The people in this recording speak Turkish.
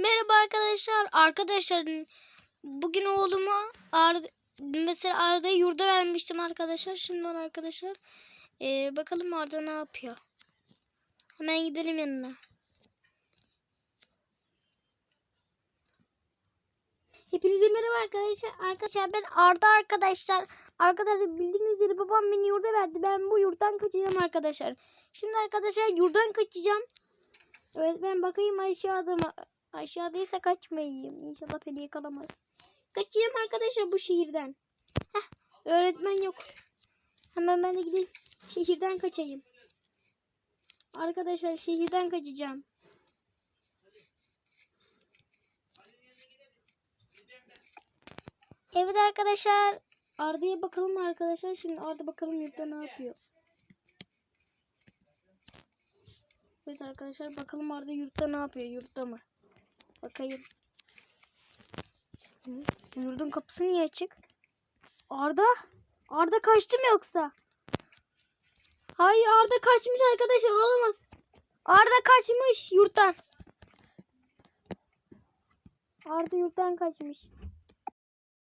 merhaba arkadaşlar. Arkadaşlar bugün oğluma Arda, mesela Arda'yı yurda vermiştim arkadaşlar. Şimdi var arkadaşlar. Ee, bakalım Arda ne yapıyor. Hemen gidelim yanına. Hepinize merhaba arkadaşlar. Arkadaşlar ben Arda arkadaşlar. Arkadaşlar bildiğiniz üzere babam beni yurda verdi. Ben bu yurttan kaçacağım arkadaşlar. Şimdi arkadaşlar yurdan kaçacağım. Evet ben bakayım aşağıda mı? Aşağıdaysa kaçmayayım. İnşallah beni yakalamaz. Kaçayım arkadaşlar bu şehirden. Heh, öğretmen yok. Hemen ben de gideyim. Şehirden kaçayım. Arkadaşlar şehirden kaçacağım. Evet arkadaşlar. Arda'ya bakalım arkadaşlar. Şimdi Arda bakalım yurtta ne yapıyor. Evet arkadaşlar bakalım Arda yurtta ne yapıyor? Yurtta mı? Bakayım. Yurdun kapısı niye açık? Arda? Arda kaçtı mı yoksa? Hayır Arda kaçmış arkadaşlar olamaz. Arda kaçmış yurttan. Arda yurttan kaçmış.